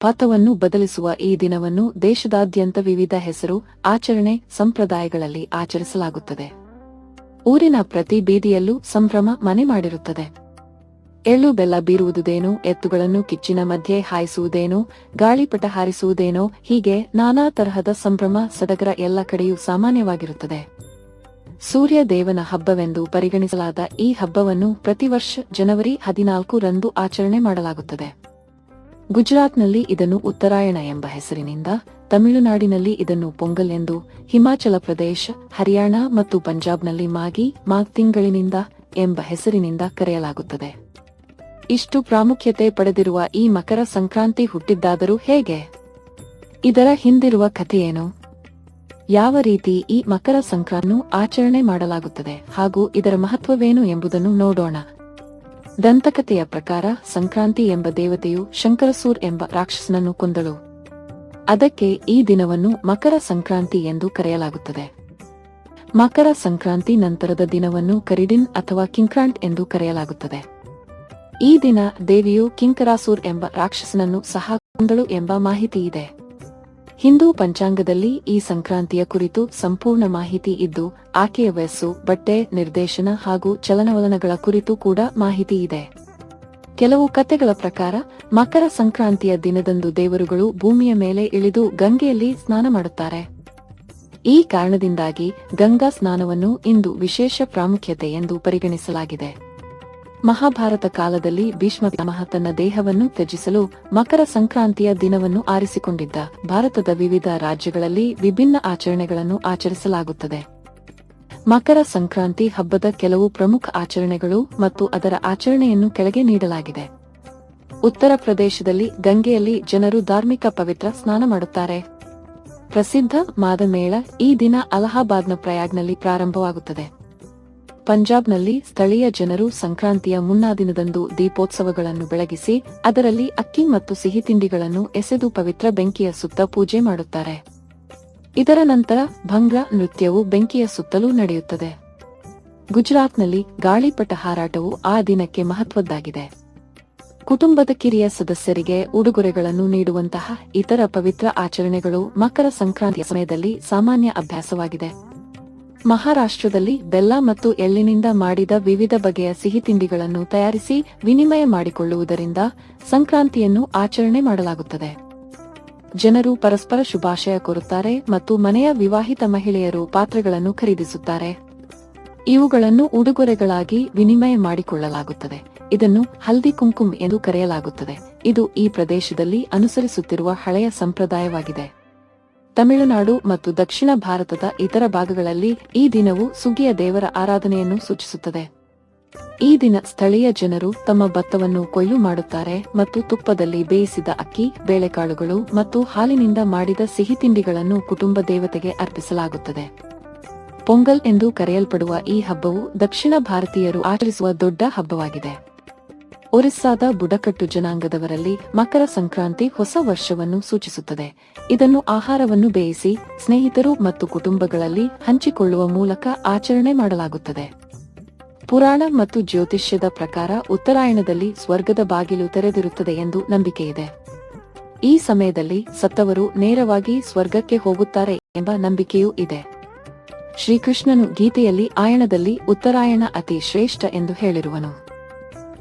ಪಥವನ್ನು ಬದಲಿಸುವ ಈ ದಿನವನ್ನು ದೇಶದಾದ್ಯಂತ ವಿವಿಧ ಹೆಸರು, ಆಚರಣೆ, ಸಂಪ್ರದಾಯಗಳಲ್ಲಿ ಆಚರಿಸಲಾಗುತ್ತದೆ. ಊರಿನ ಪ್ರತಿ ಬೀದಿಯಲ್ಲೂ ಸಂಭ್ರಮ ಮನೆ ಮಾಡಿರುತ್ತದೆ. ಎಳ್ಳು ಬೆಲ್ಲ ಬೀರುವುದೇನು, ಎತ್ತುಗಳನ್ನು ಕಿಚ್ಚಿನ ಮಧ್ಯೆ ಹಾಯಿಸುವುದೇನೋ ಗಾಳಿಪಟ ಹಾರಿಸುವುದೇನೋ, ಹೀಗೆ ನಾನಾ ತರಹದ ಸಂಭ್ರಮ ಸಡಗರ ಎಲ್ಲ ಕಡೆಯೂ ಸಾಮಾನ್ಯವಾಗಿರುತ್ತದೆ. ಸೂರ್ಯ ದೇವನ ಹಬ್ಬವೆಂದು ಪರಿಗಣಿಸಲಾದ ಈ ಹಬ್ಬವನ್ನು ಪ್ರತಿ ವರ್ಷ ಜನವರಿ ಹದಿನಾಲ್ಕು ರಂದು ಆಚರಣೆ ಮಾಡಲಾಗುತ್ತದೆ. ಗುಜರಾತ್ನಲ್ಲಿ ಇದನ್ನು ಉತ್ತರಾಯಣ ಎಂಬ ಹೆಸರಿನಿಂದ, ತಮಿಳುನಾಡಿನಲ್ಲಿ ಇದನ್ನು ಪೊಂಗಲ್ ಎಂದು, ಹಿಮಾಚಲ ಪ್ರದೇಶ, ಹರಿಯಾಣ ಮತ್ತು ಪಂಜಾಬ್ನಲ್ಲಿ ಮಾಗಿ ಮಾಗ್ ತಿಂಗಳಿನಿಂದ ಎಂಬ ಹೆಸರಿನಿಂದ ಕರೆಯಲಾಗುತ್ತದೆ. ಇಷ್ಟು ಪ್ರಾಮುಖ್ಯತೆ ಪಡೆದಿರುವ ಈ ಮಕರ ಸಂಕ್ರಾಂತಿ ಹುಟ್ಟಿದ್ದಾದರೂ ಹೇಗೆ? ಇದರ ಹಿಂದಿರುವ ಕಥೆಯೇನು? ಯಾವ ರೀತಿ ಈ ಮಕರ ಸಂಕ್ರಾಂತಿಯನ್ನು ಆಚರಣೆ ಮಾಡಲಾಗುತ್ತದೆ ಹಾಗೂ ಇದರ ಮಹತ್ವವೇನು ಎಂಬುದನ್ನು ನೋಡೋಣ. ದಂತಕಥೆಯ ಪ್ರಕಾರ ಸಂಕ್ರಾಂತಿ ಎಂಬ ದೇವತೆಯು ಶಂಕರಸೂರ್ ಎಂಬ ರಾಕ್ಷಸನನ್ನು ಕೊಂದಳು. ಅದಕ್ಕೆ ಈ ದಿನವನ್ನು ಮಕರ ಸಂಕ್ರಾಂತಿ ಎಂದು ಕರೆಯಲಾಗುತ್ತದೆ. ಮಕರ ಸಂಕ್ರಾಂತಿ ನಂತರದ ದಿನವನ್ನು ಕರಿಡಿನ್ ಅಥವಾ ಕಿಂಕ್ರಾಂಟ್ ಎಂದು ಕರೆಯಲಾಗುತ್ತದೆ. ಈ ದಿನ ದೇವಿಯು ಕಿಂಕರಾಸೂರ್ ಎಂಬ ರಾಕ್ಷಸನನ್ನು ಸಹ ಕೊಂದಳು ಎಂಬ ಮಾಹಿತಿ ಇದೆ. ಹಿಂದೂ ಪಂಚಾಂಗದಲ್ಲಿ ಈ ಸಂಕ್ರಾಂತಿಯ ಕುರಿತು ಸಂಪೂರ್ಣ ಮಾಹಿತಿ ಇದ್ದು, ಆಕೆಯ ವಯಸ್ಸು, ಬಟ್ಟೆ, ನಿರ್ದೇಶನ ಹಾಗೂ ಚಲನವಲನಗಳ ಕುರಿತು ಕೂಡ ಮಾಹಿತಿ ಇದೆ. ಕೆಲವು ಕಥೆಗಳ ಪ್ರಕಾರ, ಮಕರ ಸಂಕ್ರಾಂತಿಯ ದಿನದಂದು ದೇವರುಗಳು ಭೂಮಿಯ ಮೇಲೆ ಇಳಿದು ಗಂಗೆಯಲ್ಲಿ ಸ್ನಾನ ಮಾಡುತ್ತಾರೆ. ಈ ಕಾರಣದಿಂದಾಗಿ ಗಂಗಾ ಸ್ನಾನವನ್ನು ಇಂದು ವಿಶೇಷ ಪ್ರಾಮುಖ್ಯತೆ ಎಂದು ಪರಿಗಣಿಸಲಾಗಿದೆ. ಮಹಾಭಾರತ ಕಾಲದಲ್ಲಿ ಭೀಷ್ಮ ಪಿತಾಮಹ ತನ್ನ ದೇಹವನ್ನು ತ್ಯಜಿಸಲು ಮಕರ ಸಂಕ್ರಾಂತಿಯ ದಿನವನ್ನು ಆರಿಸಿಕೊಂಡಿದ್ದ. ಭಾರತದ ವಿವಿಧ ರಾಜ್ಯಗಳಲ್ಲಿ ವಿಭಿನ್ನ ಆಚರಣೆಗಳನ್ನು ಆಚರಿಸಲಾಗುತ್ತದೆ. ಮಕರ ಸಂಕ್ರಾಂತಿ ಹಬ್ಬದ ಕೆಲವು ಪ್ರಮುಖ ಆಚರಣೆಗಳು ಮತ್ತು ಅದರ ಆಚರಣೆಯನ್ನು ಕೆಳಗೆ ನೀಡಲಾಗಿದೆ. ಉತ್ತರ ಪ್ರದೇಶದಲ್ಲಿ ಗಂಗೆಯಲ್ಲಿ ಜನರು ಧಾರ್ಮಿಕ ಪವಿತ್ರ ಸ್ನಾನ ಮಾಡುತ್ತಾರೆ. ಪ್ರಸಿದ್ಧ ಮಾದಮೇಳ ಈ ದಿನ ಅಲಹಾಬಾದ್ನ ಪ್ರಯಾಗ್ನಲ್ಲಿ ಪ್ರಾರಂಭವಾಗುತ್ತದೆ. ಪಂಜಾಬ್ನಲ್ಲಿ ಸ್ಥಳೀಯ ಜನರು ಸಂಕ್ರಾಂತಿಯ ಮುನ್ನಾ ದಿನದಂದು ದೀಪೋತ್ಸವಗಳನ್ನು ಬೆಳಗಿಸಿ, ಅದರಲ್ಲಿ ಅಕ್ಕಿ ಮತ್ತು ಸಿಹಿ ತಿಂಡಿಗಳನ್ನು ಎಸೆದು ಪವಿತ್ರ ಬೆಂಕಿಯ ಸುತ್ತ ಪೂಜೆ ಮಾಡುತ್ತಾರೆ. ಇದರ ನಂತರ ಭಂಗ್ರ ನೃತ್ಯವು ಬೆಂಕಿಯ ಸುತ್ತಲೂ ನಡೆಯುತ್ತದೆ. ಗುಜರಾತ್ನಲ್ಲಿ ಗಾಳಿಪಟ ಹಾರಾಟವು ಆ ದಿನಕ್ಕೆ ಮಹತ್ವದ್ದಾಗಿದೆ. ಕುಟುಂಬದ ಕಿರಿಯ ಸದಸ್ಯರಿಗೆ ಉಡುಗೊರೆಗಳನ್ನು ನೀಡುವಂತಹ ಇತರ ಪವಿತ್ರ ಆಚರಣೆಗಳು ಮಕರ ಸಂಕ್ರಾಂತಿಯ ಸಮಯದಲ್ಲಿ ಸಾಮಾನ್ಯ ಅಭ್ಯಾಸವಾಗಿದೆ. ಮಹಾರಾಷ್ಟ್ರದಲ್ಲಿ ಬೆಲ್ಲ ಮತ್ತು ಎಳ್ಳಿನಿಂದ ಮಾಡಿದ ವಿವಿಧ ಬಗೆಯ ಸಿಹಿ ತಿಂಡಿಗಳನ್ನು ತಯಾರಿಸಿ ವಿನಿಮಯ ಮಾಡಿಕೊಳ್ಳುವುದರಿಂದ ಸಂಕ್ರಾಂತಿಯನ್ನು ಆಚರಣೆ ಮಾಡಲಾಗುತ್ತದೆ. ಜನರು ಪರಸ್ಪರ ಶುಭಾಶಯ ಕೋರುತ್ತಾರೆ ಮತ್ತು ಮನೆಯ ವಿವಾಹಿತ ಮಹಿಳೆಯರು ಪಾತ್ರೆಗಳನ್ನು ಖರೀದಿಸುತ್ತಾರೆ. ಇವುಗಳನ್ನು ಉಡುಗೊರೆಗಳಾಗಿ ವಿನಿಮಯ ಮಾಡಿಕೊಳ್ಳಲಾಗುತ್ತದೆ. ಇದನ್ನು ಹಲ್ದಿ ಕುಂಕುಮ್ ಎಂದು ಕರೆಯಲಾಗುತ್ತದೆ. ಇದು ಈ ಪ್ರದೇಶದಲ್ಲಿ ಅನುಸರಿಸುತ್ತಿರುವ ಹಳೆಯ ಸಂಪ್ರದಾಯವಾಗಿದೆ. ತಮಿಳುನಾಡು ಮತ್ತು ದಕ್ಷಿಣ ಭಾರತದ ಇತರ ಭಾಗಗಳಲ್ಲಿ ಈ ದಿನವು ಸುಗ್ಗಿಯ ದೇವರ ಆರಾಧನೆಯನ್ನು ಸೂಚಿಸುತ್ತದೆ. ಈ ದಿನ ಸ್ಥಳೀಯ ಜನರು ತಮ್ಮ ಭತ್ತವನ್ನು ಕೊಯ್ಲು ಮಾಡುತ್ತಾರೆ ಮತ್ತು ತುಪ್ಪದಲ್ಲಿ ಬೇಯಿಸಿದ ಅಕ್ಕಿ, ಬೇಳೆಕಾಳುಗಳು ಮತ್ತು ಹಾಲಿನಿಂದ ಮಾಡಿದ ಸಿಹಿ ತಿಂಡಿಗಳನ್ನು ಕುಟುಂಬ ದೇವತೆಗೆ ಅರ್ಪಿಸಲಾಗುತ್ತದೆ. ಪೊಂಗಲ್ ಎಂದು ಕರೆಯಲ್ಪಡುವ ಈ ಹಬ್ಬವು ದಕ್ಷಿಣ ಭಾರತೀಯರು ಆಚರಿಸುವ ದೊಡ್ಡ ಹಬ್ಬವಾಗಿದೆ. ಒರಿಸ್ಸಾದ ಬುಡಕಟ್ಟು ಜನಾಂಗದವರಲ್ಲಿ ಮಕರ ಸಂಕ್ರಾಂತಿ ಹೊಸ ವರ್ಷವನ್ನು ಸೂಚಿಸುತ್ತದೆ. ಇದನ್ನು ಆಹಾರವನ್ನು ಬೇಯಿಸಿ ಸ್ನೇಹಿತರು ಮತ್ತು ಕುಟುಂಬಗಳಲ್ಲಿ ಹಂಚಿಕೊಳ್ಳುವ ಮೂಲಕ ಆಚರಣೆ ಮಾಡಲಾಗುತ್ತದೆ. ಪುರಾಣ ಮತ್ತು ಜ್ಯೋತಿಷ್ಯದ ಪ್ರಕಾರ ಉತ್ತರಾಯಣದಲ್ಲಿ ಸ್ವರ್ಗದ ಬಾಗಿಲು ತೆರೆದಿರುತ್ತದೆ ಎಂದು ನಂಬಿಕೆಯಿದೆ. ಈ ಸಮಯದಲ್ಲಿ ಸತ್ತವರು ನೇರವಾಗಿ ಸ್ವರ್ಗಕ್ಕೆ ಹೋಗುತ್ತಾರೆ ಎಂಬ ನಂಬಿಕೆಯೂ ಇದೆ. ಶ್ರೀಕೃಷ್ಣನು ಗೀತೆಯಲ್ಲಿ ಆಯಣದಲ್ಲಿ ಉತ್ತರಾಯಣ ಅತಿ ಶ್ರೇಷ್ಠ ಎಂದು ಹೇಳಿರುವನು.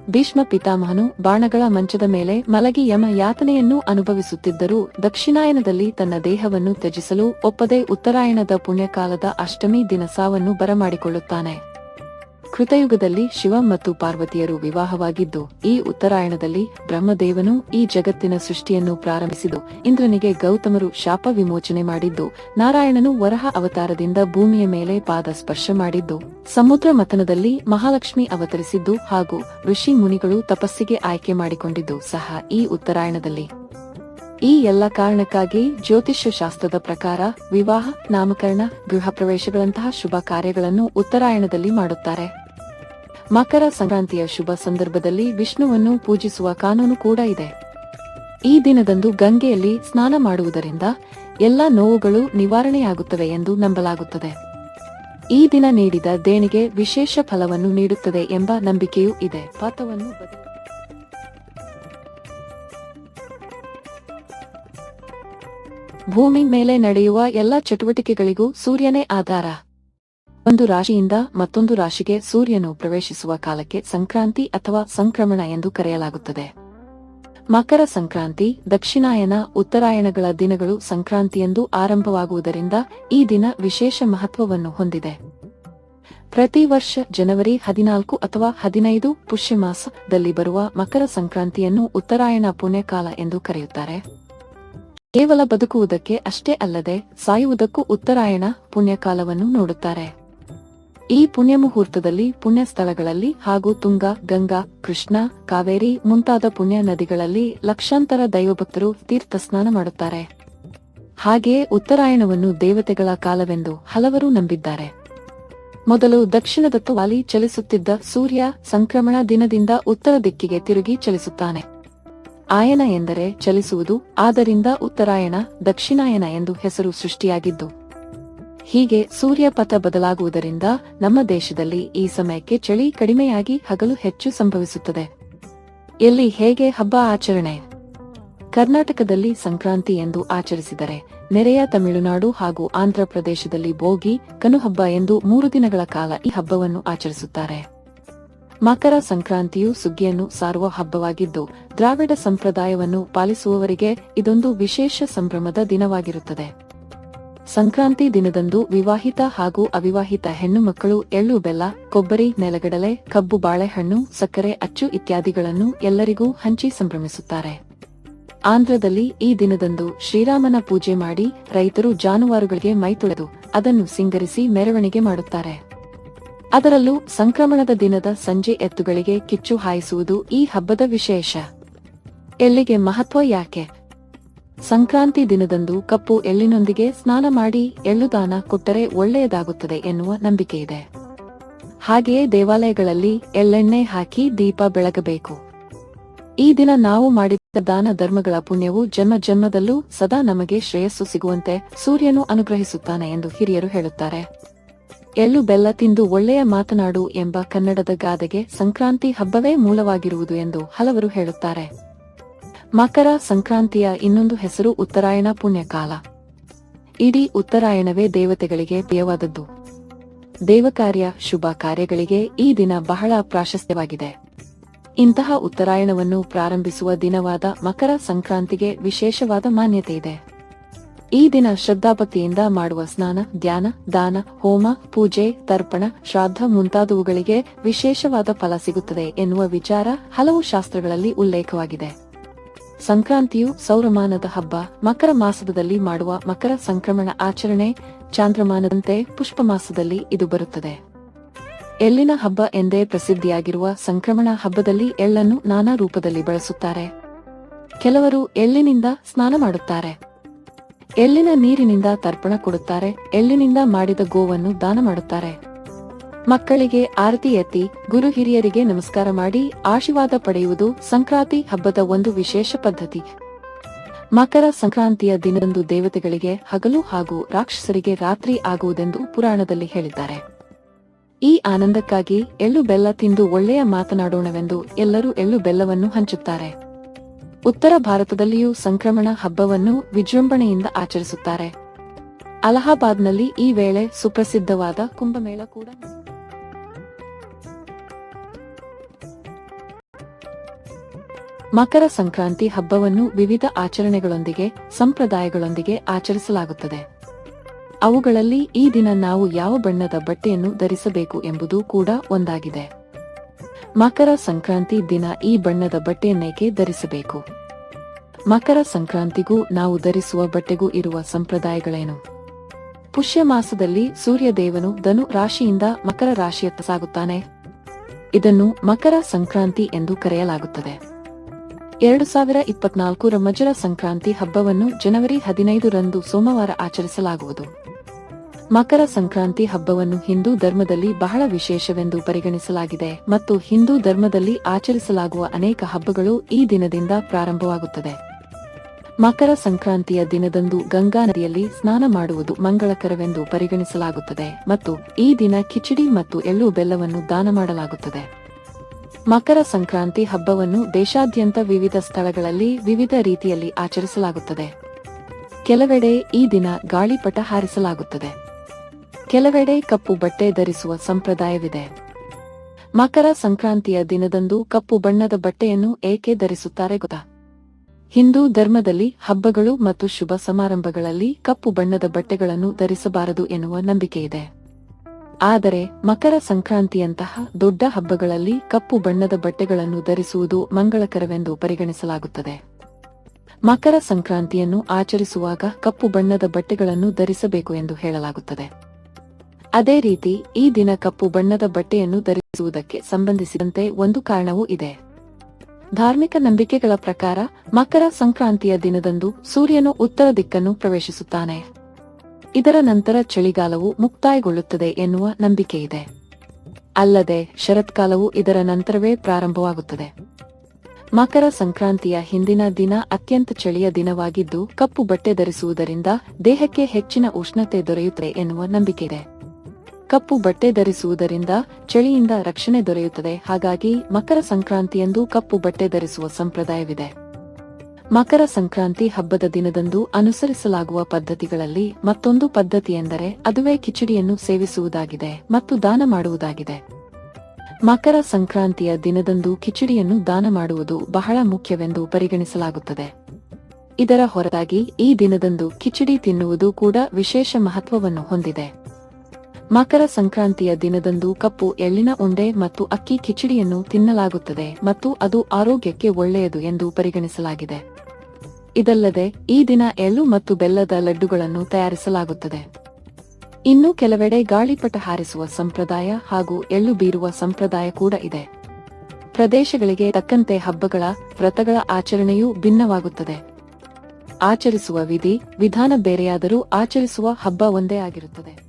ಭೀಷ್ಮ ಪಿತಾಮಹನು ಬಾಣಗಳ ಮಂಚದ ಮೇಲೆ ಮಲಗಿ ಯಮ ಯಾತನೆಯನ್ನು ಅನುಭವಿಸುತ್ತಿದ್ದರೂ ದಕ್ಷಿಣಾಯನದಲ್ಲಿ ತನ್ನ ದೇಹವನ್ನು ತ್ಯಜಿಸಲು ಒಪ್ಪದೆ ಉತ್ತರಾಯಣದ ಪುಣ್ಯಕಾಲದ ಅಷ್ಟಮಿ ದಿನ ಸಾವನ್ನು ಬರಮಾಡಿಕೊಳ್ಳುತ್ತಾನೆ. ಕೃತಯುಗದಲ್ಲಿ ಶಿವ ಮತ್ತು ಪಾರ್ವತಿಯರು ವಿವಾಹವಾಗಿದ್ದು, ಈ ಉತ್ತರಾಯಣದಲ್ಲಿ ಬ್ರಹ್ಮದೇವನು ಈ ಜಗತ್ತಿನ ಸೃಷ್ಟಿಯನ್ನು ಪ್ರಾರಂಭಿಸಿದು, ಇಂದ್ರನಿಗೆ ಗೌತಮರು ಶಾಪ ವಿಮೋಚನೆ ಮಾಡಿದ್ದು, ನಾರಾಯಣನು ವರಹ ಅವತಾರದಿಂದ ಭೂಮಿಯ ಮೇಲೆ ಪಾದ ಸ್ಪರ್ಶ ಮಾಡಿದ್ದು. ಸಮುದ್ರ ಮಥನದಲ್ಲಿ ಮಹಾಲಕ್ಷ್ಮಿ ಅವತರಿಸಿದ್ದು ಹಾಗೂ ಋಷಿ ಮುನಿಗಳು ತಪಸ್ಸಿಗೆ ಆಯ್ಕೆ ಮಾಡಿಕೊಂಡಿದ್ದು ಸಹ ಈ ಉತ್ತರಾಯಣದಲ್ಲಿ. ಈ ಎಲ್ಲ ಕಾರಣಕ್ಕಾಗಿ ಜ್ಯೋತಿಷ್ಯ ಶಾಸ್ತ್ರದ ಪ್ರಕಾರ ವಿವಾಹ, ನಾಮಕರಣ, ಗೃಹ ಪ್ರವೇಶಗಳಂತಹ ಶುಭ ಕಾರ್ಯಗಳನ್ನು ಉತ್ತರಾಯಣದಲ್ಲಿ ಮಾಡುತ್ತಾರೆ. ಮಕರ ಸಂಕ್ರಾಂತಿಯ ಶುಭ ಸಂದರ್ಭದಲ್ಲಿ ವಿಷ್ಣುವನ್ನು ಪೂಜಿಸುವ ಕಾನೂನು ಕೂಡ ಇದೆ. ಈ ದಿನದಂದು ಗಂಗೆಯಲ್ಲಿ ಸ್ನಾನ ಮಾಡುವುದರಿಂದ ಎಲ್ಲ ನೋವುಗಳು ನಿವಾರಣೆಯಾಗುತ್ತವೆ ಎಂದು ನಂಬಲಾಗುತ್ತದೆ. ಈ ದಿನ ನೀಡಿದ ದೇಣಿಗೆ ವಿಶೇಷ ಫಲವನ್ನು ನೀಡುತ್ತದೆ ಎಂಬ ನಂಬಿಕೆಯೂ ಇದೆ. ಪಾತವನ್ನು ಭೂಮಿ ಮೇಲೆ ನಡೆಯುವ ಎಲ್ಲ ಚಟುವಟಿಕೆಗಳಿಗೂ ಸೂರ್ಯನೇ ಆಧಾರ. ಒಂದು ರಾಶಿಯಿಂದ ಮತ್ತೊಂದು ರಾಶಿಗೆ ಸೂರ್ಯನು ಪ್ರವೇಶಿಸುವ ಕಾಲಕ್ಕೆ ಸಂಕ್ರಾಂತಿ ಅಥವಾ ಸಂಕ್ರಮಣ ಎಂದು ಕರೆಯಲಾಗುತ್ತದೆ. ಮಕರ ಸಂಕ್ರಾಂತಿ, ದಕ್ಷಿಣಾಯನ, ಉತ್ತರಾಯಣಗಳ ದಿನಗಳು ಸಂಕ್ರಾಂತಿಯೆಂದು ಆರಂಭವಾಗುವುದರಿಂದ ಈ ದಿನ ವಿಶೇಷ ಮಹತ್ವವನ್ನು ಹೊಂದಿದೆ. ಪ್ರತಿ ವರ್ಷ ಜನವರಿ ಹದಿನಾಲ್ಕು ಅಥವಾ ಹದಿನೈದು ಪುಷ್ಯಮಾಸದಲ್ಲಿ ಬರುವ ಮಕರ ಸಂಕ್ರಾಂತಿಯನ್ನು ಉತ್ತರಾಯಣ ಪುಣ್ಯಕಾಲ ಎಂದು ಕರೆಯುತ್ತಾರೆ. ಕೇವಲ ಬದುಕುವುದಕ್ಕೆ ಅಷ್ಟೇ ಅಲ್ಲದೆ, ಸಾಯುವುದಕ್ಕೂ ಉತ್ತರಾಯಣ ಪುಣ್ಯಕಾಲವನ್ನು ನೋಡುತ್ತಾರೆ. ಈ ಪುಣ್ಯ ಮುಹೂರ್ತದಲ್ಲಿ ಪುಣ್ಯ ಸ್ಥಳಗಳಲ್ಲಿ ಹಾಗೂ ತುಂಗಾ, ಗಂಗಾ, ಕೃಷ್ಣ, ಕಾವೇರಿ ಮುಂತಾದ ಪುಣ್ಯ ನದಿಗಳಲ್ಲಿ ಲಕ್ಷಾಂತರ ದೈವಭಕ್ತರು ತೀರ್ಥ ಸ್ನಾನ ಮಾಡುತ್ತಾರೆ. ಹಾಗೆಯೇ ಉತ್ತರಾಯಣವನ್ನು ದೇವತೆಗಳ ಕಾಲವೆಂದು ಹಲವರು ನಂಬಿದ್ದಾರೆ. ಮೊದಲು ದಕ್ಷಿಣದತ್ತ ವಾಲಿ ಚಲಿಸುತ್ತಿದ್ದ ಸೂರ್ಯ ಸಂಕ್ರಮಣ ದಿನದಿಂದ ಉತ್ತರ ದಿಕ್ಕಿಗೆ ತಿರುಗಿ ಚಲಿಸುತ್ತಾನೆ. ಆಯನ ಎಂದರೆ ಚಲಿಸುವುದು, ಆದ್ದರಿಂದ ಉತ್ತರಾಯಣ ದಕ್ಷಿಣಾಯನ ಎಂದು ಹೆಸರು ಸೃಷ್ಟಿಯಾಗಿದ್ದು. ಹೀಗೆ ಸೂರ್ಯಪಥ ಬದಲಾಗುವುದರಿಂದ ನಮ್ಮ ದೇಶದಲ್ಲಿ ಈ ಸಮಯಕ್ಕೆ ಚಳಿ ಕಡಿಮೆಯಾಗಿ ಹಗಲು ಹೆಚ್ಚು ಸಂಭವಿಸುತ್ತದೆ. ಎಲ್ಲಿ ಹೇಗೆ ಹಬ್ಬ ಆಚರಣೆ? ಕರ್ನಾಟಕದಲ್ಲಿ ಸಂಕ್ರಾಂತಿ ಎಂದು ಆಚರಿಸಿದರೆ ನೆರೆಯ ತಮಿಳುನಾಡು ಹಾಗೂ ಆಂಧ್ರಪ್ರದೇಶದಲ್ಲಿ ಭೋಗಿ, ಕನುಹಬ್ಬ ಎಂದು ಮೂರು ದಿನಗಳ ಕಾಲ ಈ ಹಬ್ಬವನ್ನು ಆಚರಿಸುತ್ತಾರೆ. ಮಕರ ಸಂಕ್ರಾಂತಿಯು ಸುಗ್ಗಿಯನ್ನು ಸಾರುವ ಹಬ್ಬವಾಗಿದ್ದು, ದ್ರಾವಿಡ ಸಂಪ್ರದಾಯವನ್ನು ಪಾಲಿಸುವವರಿಗೆ ಇದೊಂದು ವಿಶೇಷ ಸಂಭ್ರಮದ ದಿನವಾಗಿರುತ್ತದೆ. ಸಂಕ್ರಾಂತಿ ದಿನದಂದು ವಿವಾಹಿತ ಹಾಗೂ ಅವಿವಾಹಿತ ಹೆಣ್ಣು ಮಕ್ಕಳು ಎಳ್ಳು ಬೆಲ್ಲ, ಕೊಬ್ಬರಿ, ನೆಲಗಡಲೆ, ಕಬ್ಬು ಬಾಳೆಹಣ್ಣು, ಸಕ್ಕರೆ, ಅಚ್ಚು ಇತ್ಯಾದಿಗಳನ್ನು ಎಲ್ಲರಿಗೂ ಹಂಚಿ ಸಂಭ್ರಮಿಸುತ್ತಾರೆ. ಆಂಧ್ರದಲ್ಲಿ ಈ ದಿನದಂದು ಶ್ರೀರಾಮನ ಪೂಜೆ ಮಾಡಿ ರೈತರು ಜಾನುವಾರುಗಳಿಗೆ ಮೈತೊಳೆದು ಅದನ್ನು ಸಿಂಗರಿಸಿ ಮೆರವಣಿಗೆ ಮಾಡುತ್ತಾರೆ. ಅದರಲ್ಲೂ ಸಂಕ್ರಮಣದ ದಿನದ ಸಂಜೆ ಎತ್ತುಗಳಿಗೆ ಕಿಚ್ಚು ಹಾಯಿಸುವುದು ಈ ಹಬ್ಬದ ವಿಶೇಷ. ಎಲ್ಲಿಗೆ ಮಹತ್ವ ಯಾಕೆ? ಸಂಕ್ರಾಂತಿ ದಿನದಂದು ಕಪ್ಪು ಎಳ್ಳಿನೊಂದಿಗೆ ಸ್ನಾನ ಮಾಡಿ ಎಳ್ಳುದಾನ ಕೊಟ್ಟರೆ ಒಳ್ಳೆಯದಾಗುತ್ತದೆ ಎನ್ನುವ ನಂಬಿಕೆ ಇದೆ ಹಾಗೆಯೇ ದೇವಾಲಯಗಳಲ್ಲಿ ಎಳ್ಳೆಣ್ಣೆ ಹಾಕಿ ದೀಪ ಬೆಳಗಬೇಕು. ಈ ದಿನ ನಾವು ಮಾಡಿದ ದಾನ ಧರ್ಮಗಳ ಪುಣ್ಯವು ಜನ್ಮ ಜನ್ಮದಲ್ಲೂ ಸದಾ ನಮಗೆ ಶ್ರೇಯಸ್ಸು ಸಿಗುವಂತೆ ಸೂರ್ಯನು ಅನುಗ್ರಹಿಸುತ್ತಾನೆ ಎಂದು ಹಿರಿಯರು ಹೇಳುತ್ತಾರೆ. ಎಳ್ಳು ಬೆಲ್ಲ ತಿಂದು ಒಳ್ಳೆಯ ಮಾತನಾಡು ಎಂಬ ಕನ್ನಡದ ಗಾದೆಗೆ ಸಂಕ್ರಾಂತಿ ಹಬ್ಬವೇ ಮೂಲವಾಗಿರುವುದು ಎಂದು ಹಲವರು ಹೇಳುತ್ತಾರೆ. ಮಕರ ಸಂಕ್ರಾಂತಿಯ ಇನ್ನೊಂದು ಹೆಸರು ಉತ್ತರಾಯಣ ಪುಣ್ಯಕಾಲ. ಇಡೀ ಉತ್ತರಾಯಣವೇ ದೇವತೆಗಳಿಗೆ ಪ್ರಿಯವಾದದ್ದು. ದೇವಕಾರ್ಯ, ಶುಭ ಕಾರ್ಯಗಳಿಗೆ ಈ ದಿನ ಬಹಳ ಪ್ರಾಶಸ್ತ್ಯವಾಗಿದೆ. ಇಂತಹ ಉತ್ತರಾಯಣವನ್ನು ಪ್ರಾರಂಭಿಸುವ ದಿನವಾದ ಮಕರ ಸಂಕ್ರಾಂತಿಗೆ ವಿಶೇಷವಾದ ಮಾನ್ಯತೆ ಇದೆ. ಈ ದಿನ ಶ್ರದ್ಧಾಭಕ್ತಿಯಿಂದ ಮಾಡುವ ಸ್ನಾನ, ಧ್ಯಾನ, ದಾನ, ಹೋಮ, ಪೂಜೆ, ತರ್ಪಣ, ಶ್ರಾದ್ದ ಮುಂತಾದವುಗಳಿಗೆ ವಿಶೇಷವಾದ ಫಲ ಸಿಗುತ್ತದೆ ಎನ್ನುವ ವಿಚಾರ ಹಲವು ಶಾಸ್ತ್ರಗಳಲ್ಲಿ ಉಲ್ಲೇಖವಾಗಿದೆ. ಸಂಕ್ರಾಂತಿಯು ಸೌರಮಾನದ ಹಬ್ಬ. ಮಕರ ಮಾಸದಲ್ಲಿ ಮಾಡುವ ಮಕರ ಸಂಕ್ರಮಣ ಆಚರಣೆ ಚಾಂದ್ರಮಾನದಂತೆ ಪುಷ್ಪ ಮಾಸದಲ್ಲಿ ಇದು ಬರುತ್ತದೆ. ಎಳ್ಳಿನ ಹಬ್ಬ ಎಂದೇ ಪ್ರಸಿದ್ಧಿಯಾಗಿರುವ ಸಂಕ್ರಮಣ ಹಬ್ಬದಲ್ಲಿ ಎಳ್ಳನ್ನು ನಾನಾ ರೂಪದಲ್ಲಿ ಬಳಸುತ್ತಾರೆ. ಕೆಲವರು ಎಳ್ಳಿನಿಂದ ಸ್ನಾನ ಮಾಡುತ್ತಾರೆ. ಎಳ್ಳಿನ ನೀರಿನಿಂದ ತರ್ಪಣ ಕೊಡುತ್ತಾರೆ. ಎಳ್ಳಿನಿಂದ ಮಾಡಿದ ಗೋವನ್ನು ದಾನ ಮಾಡುತ್ತಾರೆ. ಮಕ್ಕಳಿಗೆ ಆರತಿ ಎತ್ತಿ ಗುರು ಹಿರಿಯರಿಗೆ ನಮಸ್ಕಾರ ಮಾಡಿ ಆಶೀರ್ವಾದ ಪಡೆಯುವುದು ಸಂಕ್ರಾಂತಿ ಹಬ್ಬದ ಒಂದು ವಿಶೇಷ ಪದ್ಧತಿ. ಮಕರ ಸಂಕ್ರಾಂತಿಯ ದಿನದಂದು ದೇವತೆಗಳಿಗೆ ಹಗಲು ಹಾಗೂ ರಾಕ್ಷಸರಿಗೆ ರಾತ್ರಿ ಆಗುವುದೆಂದು ಪುರಾಣದಲ್ಲಿ ಹೇಳಿದ್ದಾರೆ. ಈ ಆನಂದಕ್ಕಾಗಿ ಎಳ್ಳು ಬೆಲ್ಲ ತಿಂದು ಒಳ್ಳೆಯ ಮಾತನಾಡೋಣವೆಂದು ಎಲ್ಲರೂ ಎಳ್ಳು ಬೆಲ್ಲವನ್ನು ಹಂಚುತ್ತಾರೆ. ಉತ್ತರ ಭಾರತದಲ್ಲಿಯೂ ಸಂಕ್ರಮಣ ಹಬ್ಬವನ್ನು ವಿಜೃಂಭಣೆಯಿಂದ ಆಚರಿಸುತ್ತಾರೆ. ಅಲಹಾಬಾದ್ನಲ್ಲಿ ಈ ವೇಳೆ ಸುಪ್ರಸಿದ್ಧವಾದ ಕುಂಭಮೇಳ ಕೂಡ ಮಕರ ಸಂಕ್ರಾಂತಿ ಹಬ್ಬವನ್ನು ವಿವಿಧ ಆಚರಣೆಗಳೊಂದಿಗೆ, ಸಂಪ್ರದಾಯಗಳೊಂದಿಗೆ ಆಚರಿಸಲಾಗುತ್ತದೆ. ಅವುಗಳಲ್ಲಿ ಈ ದಿನ ನಾವು ಯಾವ ಬಣ್ಣದ ಬಟ್ಟೆಯನ್ನು ಧರಿಸಬೇಕು ಎಂಬುದು ಕೂಡ ಒಂದಾಗಿದೆ. ಮಕರ ಸಂಕ್ರಾಂತಿ ದಿನ ಈ ಬಣ್ಣದ ಬಟ್ಟೆಯನ್ನೇಕೆ ಧರಿಸಬೇಕು? ಮಕರ ಸಂಕ್ರಾಂತಿಗೂ ನಾವು ಧರಿಸುವ ಬಟ್ಟೆಗೂ ಇರುವ ಸಂಪ್ರದಾಯಗಳೇನು? ಪುಷ್ಯ ಮಾಸದಲ್ಲಿ ಸೂರ್ಯದೇವನು ಧನು ರಾಶಿಯಿಂದ ಮಕರ ರಾಶಿಯತ್ತ ಸಾಗುತ್ತಾನೆ. ಇದನ್ನು ಮಕರ ಸಂಕ್ರಾಂತಿ ಎಂದು ಕರೆಯಲಾಗುತ್ತದೆ. ಎರಡು ಸಾವಿರ ಇಪ್ಪತ್ನಾಲ್ಕರ ಮಜರ ಸಂಕ್ರಾಂತಿ ಹಬ್ಬವನ್ನು ಜನವರಿ ಹದಿನೈದರಂದು ಸೋಮವಾರ ಆಚರಿಸಲಾಗುವುದು. ಮಕರ ಸಂಕ್ರಾಂತಿ ಹಬ್ಬವನ್ನು ಹಿಂದೂ ಧರ್ಮದಲ್ಲಿ ಬಹಳ ವಿಶೇಷವೆಂದು ಪರಿಗಣಿಸಲಾಗಿದೆ ಮತ್ತು ಹಿಂದೂ ಧರ್ಮದಲ್ಲಿ ಆಚರಿಸಲಾಗುವ ಅನೇಕ ಹಬ್ಬಗಳು ಈ ದಿನದಿಂದ ಪ್ರಾರಂಭವಾಗುತ್ತದೆ. ಮಕರ ಸಂಕ್ರಾಂತಿಯ ದಿನದಂದು ಗಂಗಾ ನದಿಯಲ್ಲಿ ಸ್ನಾನ ಮಾಡುವುದು ಮಂಗಳಕರವೆಂದು ಪರಿಗಣಿಸಲಾಗುತ್ತದೆ ಮತ್ತು ಈ ದಿನ ಕಿಚಡಿ ಮತ್ತು ಎಳ್ಳು ಬೆಲ್ಲವನ್ನು ದಾನ ಮಾಡಲಾಗುತ್ತದೆ. ಮಕರ ಸಂಕ್ರಾಂತಿ ಹಬ್ಬವನ್ನು ದೇಶಾದ್ಯಂತ ವಿವಿಧ ಸ್ಥಳಗಳಲ್ಲಿ ವಿವಿಧ ರೀತಿಯಲ್ಲಿ ಆಚರಿಸಲಾಗುತ್ತದೆ. ಕೆಲವೆಡೆ ಈ ದಿನ ಗಾಳಿಪಟ ಹಾರಿಸಲಾಗುತ್ತದೆ. ಕೆಲವೆಡೆ ಕಪ್ಪು ಬಟ್ಟೆ ಧರಿಸುವ ಸಂಪ್ರದಾಯವಿದೆ. ಮಕರ ಸಂಕ್ರಾಂತಿಯ ದಿನದಂದು ಕಪ್ಪು ಬಣ್ಣದ ಬಟ್ಟೆಯನ್ನು ಏಕೆ ಧರಿಸುತ್ತಾರೆ ಗೊತ್ತಾ? ಹಿಂದೂ ಧರ್ಮದಲ್ಲಿ ಹಬ್ಬಗಳು ಮತ್ತು ಶುಭ ಸಮಾರಂಭಗಳಲ್ಲಿ ಕಪ್ಪು ಬಣ್ಣದ ಬಟ್ಟೆಗಳನ್ನು ಧರಿಸಬಾರದು ಎನ್ನುವ ನಂಬಿಕೆಯಿದೆ. ಆದರೆ ಮಕರ ಸಂಕ್ರಾಂತಿಯಂತಹ ದೊಡ್ಡ ಹಬ್ಬಗಳಲ್ಲಿ ಕಪ್ಪು ಬಣ್ಣದ ಬಟ್ಟೆಗಳನ್ನು ಧರಿಸುವುದು ಮಂಗಳಕರವೆಂದು ಪರಿಗಣಿಸಲಾಗುತ್ತದೆ. ಮಕರ ಸಂಕ್ರಾಂತಿಯನ್ನು ಆಚರಿಸುವಾಗ ಕಪ್ಪು ಬಣ್ಣದ ಬಟ್ಟೆಗಳನ್ನು ಧರಿಸಬೇಕು ಎಂದು ಹೇಳಲಾಗುತ್ತದೆ. ಅದೇ ರೀತಿ ಈ ದಿನ ಕಪ್ಪು ಬಣ್ಣದ ಬಟ್ಟೆಯನ್ನು ಧರಿಸುವುದಕ್ಕೆ ಸಂಬಂಧಿಸಿದಂತೆ ಒಂದು ಕಾರಣವೂ ಇದೆ. ಧಾರ್ಮಿಕ ನಂಬಿಕೆಗಳ ಪ್ರಕಾರ ಮಕರ ಸಂಕ್ರಾಂತಿಯ ದಿನದಂದು ಸೂರ್ಯನು ಉತ್ತರ ದಿಕ್ಕನ್ನು ಪ್ರವೇಶಿಸುತ್ತಾನೆ. ಇದರ ನಂತರ ಚಳಿಗಾಲವು ಮುಕ್ತಾಯಗೊಳ್ಳುತ್ತದೆ ಎನ್ನುವ ನಂಬಿಕೆಯಿದೆ. ಅಲ್ಲದೆ, ಶರತ್ಕಾಲವು ಇದರ ನಂತರವೇ ಪ್ರಾರಂಭವಾಗುತ್ತದೆ. ಮಕರ ಸಂಕ್ರಾಂತಿಯ ಹಿಂದಿನ ದಿನ ಅತ್ಯಂತ ಚಳಿಯ ದಿನವಾಗಿದ್ದು, ಕಪ್ಪು ಬಟ್ಟೆ ಧರಿಸುವುದರಿಂದ ದೇಹಕ್ಕೆ ಹೆಚ್ಚಿನ ಉಷ್ಣತೆ ದೊರೆಯುತ್ತದೆ ಎನ್ನುವ ನಂಬಿಕೆ ಇದೆ ಕಪ್ಪು ಬಟ್ಟೆ ಧರಿಸುವುದರಿಂದ ಚಳಿಯಿಂದ ರಕ್ಷಣೆ ದೊರೆಯುತ್ತದೆ. ಹಾಗಾಗಿ ಮಕರ ಸಂಕ್ರಾಂತಿಯಂದು ಕಪ್ಪು ಬಟ್ಟೆ ಧರಿಸುವ ಸಂಪ್ರದಾಯವಿದೆ. ಮಕರ ಸಂಕ್ರಾಂತಿ ಹಬ್ಬದ ದಿನದಂದು ಅನುಸರಿಸಲಾಗುವ ಪದ್ಧತಿಗಳಲ್ಲಿ ಮತ್ತೊಂದು ಪದ್ಧತಿ ಎಂದರೆ ಅದುವೇ ಕಿಚಡಿಯನ್ನು ಸೇವಿಸುವುದಾಗಿದೆ ಮತ್ತು ದಾನ ಮಾಡುವುದಾಗಿದೆ. ಮಕರ ಸಂಕ್ರಾಂತಿಯ ದಿನದಂದು ಕಿಚಡಿಯನ್ನು ದಾನ ಮಾಡುವುದು ಬಹಳ ಮುಖ್ಯವೆಂದು ಪರಿಗಣಿಸಲಾಗುತ್ತದೆ. ಇದರ ಹೊರತಾಗಿ ಈ ದಿನದಂದು ಕಿಚಡಿ ತಿನ್ನುವುದು ಕೂಡ ವಿಶೇಷ ಮಹತ್ವವನ್ನು ಹೊಂದಿದೆ. ಮಕರ ಸಂಕ್ರಾಂತಿಯ ದಿನದಂದು ಕಪ್ಪು ಎಳ್ಳಿನ ಉಂಡೆ ಮತ್ತು ಅಕ್ಕಿ ಕಿಚಡಿಯನ್ನು ತಿನ್ನಲಾಗುತ್ತದೆ ಮತ್ತು ಅದು ಆರೋಗ್ಯಕ್ಕೆ ಒಳ್ಳೆಯದು ಎಂದು ಪರಿಗಣಿಸಲಾಗಿದೆ. ಇದಲ್ಲದೆ ಈ ದಿನ ಎಳ್ಳು ಮತ್ತು ಬೆಲ್ಲದ ಲಡ್ಡುಗಳನ್ನು ತಯಾರಿಸಲಾಗುತ್ತದೆ. ಇನ್ನು ಕೆಲವೆಡೆ ಗಾಳಿಪಟ ಹಾರಿಸುವ ಸಂಪ್ರದಾಯ ಹಾಗೂ ಎಳ್ಳು ಬೀರುವ ಸಂಪ್ರದಾಯ ಕೂಡ ಇದೆ. ಪ್ರದೇಶಗಳಿಗೆ ತಕ್ಕಂತೆ ಹಬ್ಬಗಳ, ವ್ರತಗಳ ಆಚರಣೆಯೂ ಭಿನ್ನವಾಗುತ್ತದೆ. ಆಚರಿಸುವ ವಿಧಿ, ವಿಧಾನ ಬೇರೆಯಾದರೂ ಆಚರಿಸುವ ಹಬ್ಬ ಒಂದೇ ಆಗಿರುತ್ತದೆ.